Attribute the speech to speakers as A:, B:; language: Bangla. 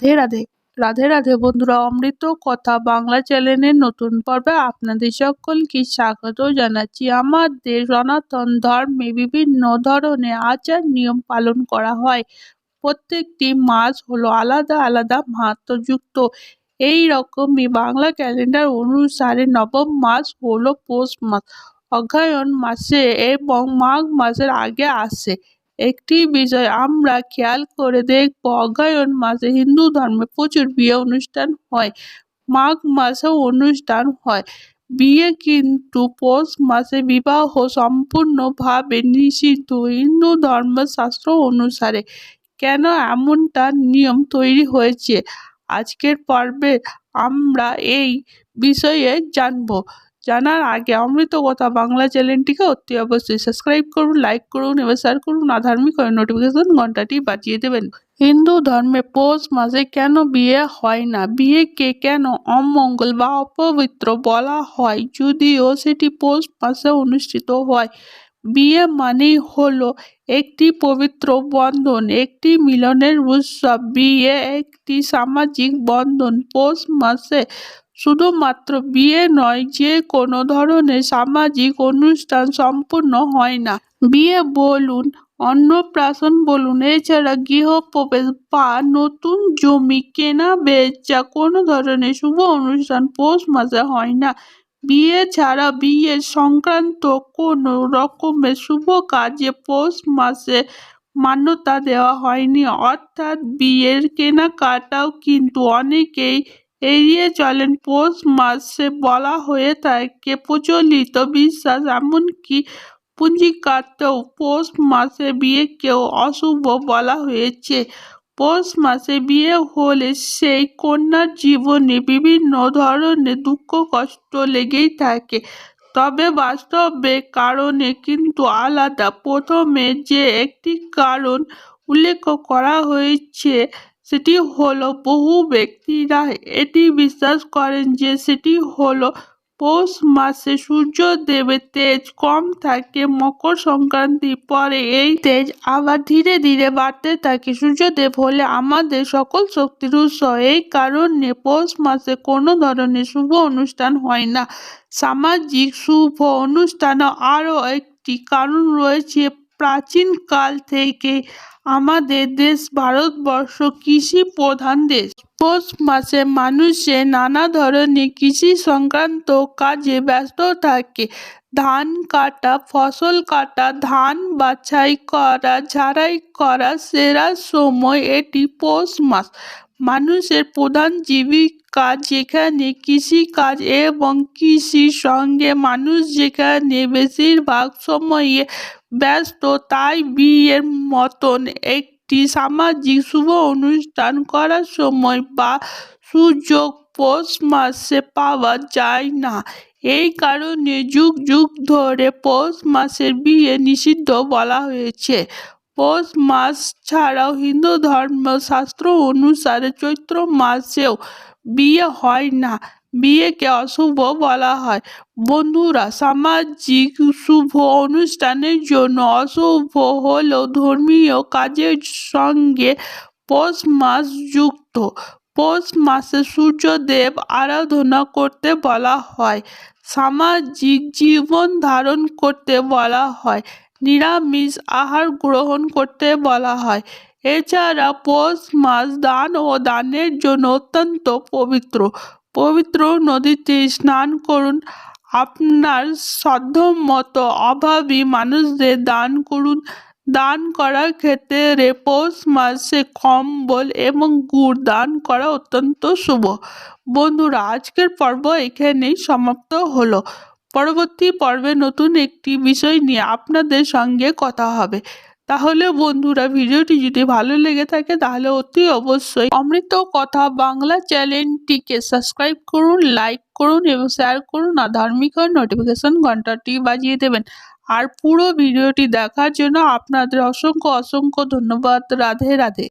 A: রাধে রাধে। রাধে রাধে বন্ধুরা, অমৃত কথা বাংলা চ্যানেলের নতুন পর্বে আপনাদের সকলকে স্বাগত জানাচ্ছি। আমাদের সনাতন ধর্মে বিভিন্ন ধরনের আচার নিয়ম পালন করা হয়। প্রত্যেকটি মাস হলো আলাদা আলাদা মাহাত্মযুক্ত এই রকমই বাংলা ক্যালেন্ডার অনুসারে নবম মাস হলো পৌষ মাস। অগ্রহায়ণ মাসে এবং মাঘ মাসের আগে আসে। একটি বিষয় আমরা খেয়াল করে দেখব অগ্রহায়ণ মাসে হিন্দু ধর্মে প্রচুর বিয়ে অনুষ্ঠান হয়, মাঘ মাসেও অনুষ্ঠান হয়। বিয়ে কিন্তু পৌষ মাসে বিবাহ সম্পূর্ণভাবে নিষিদ্ধ হিন্দু ধর্মশাস্ত্র অনুসারে। কেন এমনটা নিয়ম তৈরি হয়েছে? আজকের পর্বে আমরা এই বিষয়ে জানব। জানার আগে অমৃত কথা বাংলা চ্যানেলটিকে অতি অবশ্যই সাবস্ক্রাইব করুন লাইক করুন এবং শেয়ার করুন। আধার্মিক নোটিফিকেশন ঘন্টাটি বাজিয়ে দেবেন। হিন্দু ধর্মে পৌষ মাসে কেন বিয়ে হয় না? বিয়েকে কেন অমঙ্গল বা অপবিত্র বলা হয়? যদিও সেটি পৌষ মাসে অনুষ্ঠিত হয়। বিয়ে মানেই হলো একটি পবিত্র বন্ধন, একটি মিলনের উৎসব। বিয়ে একটি সামাজিক বন্ধন। পৌষ মাসে শুধুমাত্র বিয়ে নয়, যে কোনো ধরনের সামাজিক অনুষ্ঠান সম্পূর্ণ হয় না। বিয়ে বলুন, অন্নপ্রাশন বলুন, এছাড়া গৃহপ্রবেশ বা নতুন জমি কেনা, বেচা, কোনো ধরনের শুভ অনুষ্ঠান পৌষ মাসে হয় না। বিয়ে ছাড়া বিয়ে সংক্রান্ত কোনো রকমের শুভ কাজে পৌষ মাসে মান্যতা দেওয়া হয়নি। অর্থাৎ বিয়ের কেনাকাটাও কিন্তু অনেকেই এড়িয়ে চলেন। পৌষ মাসে বলা হয়ে থাকে, প্রচলিত বিশ্বাস এমনকি পুঞ্জিকাতেও পৌষ মাসে বিয়েকেও অশুভ বলা হয়েছে। পৌষ মাসে বিয়ে হলে সেই কন্যার জীবনে বিভিন্ন ধরনের দুঃখ, কষ্ট লেগেই থাকে। তবে বাস্তবে কারণে কিন্তু আলাদা। প্রথমে যে একটি কারণ উল্লেখ করা হয়েছে সেটি হলো বহু ব্যক্তিরা এটি বিশ্বাস করেন যে সেটি হলো পৌষ মাসে সূর্যদেবের তেজ কম থাকে, মকর সংক্রান্তির পরে এই তেজ আবার ধীরে ধীরে বাড়তে থাকে। সূর্যদেব হলে আমাদের সকল শক্তির উৎস। এই কারণে পৌষ মাসে কোনো ধরনের শুভ অনুষ্ঠান হয় না। সামাজিক শুভ অনুষ্ঠানও আরও একটি কারণ রয়েছে। প্রাচীনকাল থেকে আমাদের দেশ ভারতবর্ষ কৃষি প্রধান দেশ। পৌষ মাসে মানুষে নানা ধরনের কৃষি সংক্রান্ত কাজে ব্যস্ত থাকে। ধান কাটা, ফসল কাটা, ধান বাছাই করা, ঝাড়াই করা, সেরা সময় এটি পৌষ মাস। মানুষের প্রধান জীবিকা যেখানে কৃষিকাজ এবং কৃষির সঙ্গে মানুষ যেখানে বেশিরভাগ সময়ে ব্যস্ত, তাই বিয়ের মতন একটি সামাজিক শুভ অনুষ্ঠান করার সময় বা সুযোগ পৌষ মাসে পাওয়া যায় না। এই কারণে যুগ যুগ ধরে পৌষ মাসের বিয়ে নিষিদ্ধ বলা হয়েছে। পৌষ মাস ছাড়াও হিন্দু ধর্মশাস্ত্র অনুসারে চৈত্র মাসেও বিয়ে হয় না। বিয়েকে অশুভ বলা হয়। বন্ধুরা, সামাজিক শুভ অনুষ্ঠানের জন্য অশুভ হলেও ধর্মীয় কাজের সঙ্গে পৌষ মাস যুক্ত। পৌষ মাসে সূর্যদেব আরাধনা করতে বলা হয়। সামাজিক জীবন ধারণ করতে বলা হয়। নিরামিষ আহার গ্রহণ করতে বলা হয়। এছাড়া পৌষ মাস দান ও দানের জন্য অত্যন্ত পবিত্র। পবিত্র নদীতে স্নান করুন। আপনার সাধ্যমতো অভাবী মানুষদের দান করুন। দান করার ক্ষেত্রে পৌষ মাসে কম্বল এবং গুড় দান করা অত্যন্ত শুভ। বন্ধুরা, আজকের পর্ব এখানেই সমাপ্ত হলো। পরবর্তী পর্বে নতুন একটি বিষয় নিয়ে আপনাদের সঙ্গে কথা হবে। তাহলে বন্ধুরা, ভিডিওটি যদি ভালো লেগে থাকে, তাহলে অতি অবশ্যই অমৃত কথা বাংলা চ্যানেলটিকে সাবস্ক্রাইব করুন, লাইক করুন এবং শেয়ার করুন আর ধার্মিক নোটিফিকেশন ঘন্টাটি বাজিয়ে দেবেন। আর পুরো ভিডিওটি দেখার জন্য আপনাদের অসংখ্য অসংখ্য ধন্যবাদ। রাধে রাধে।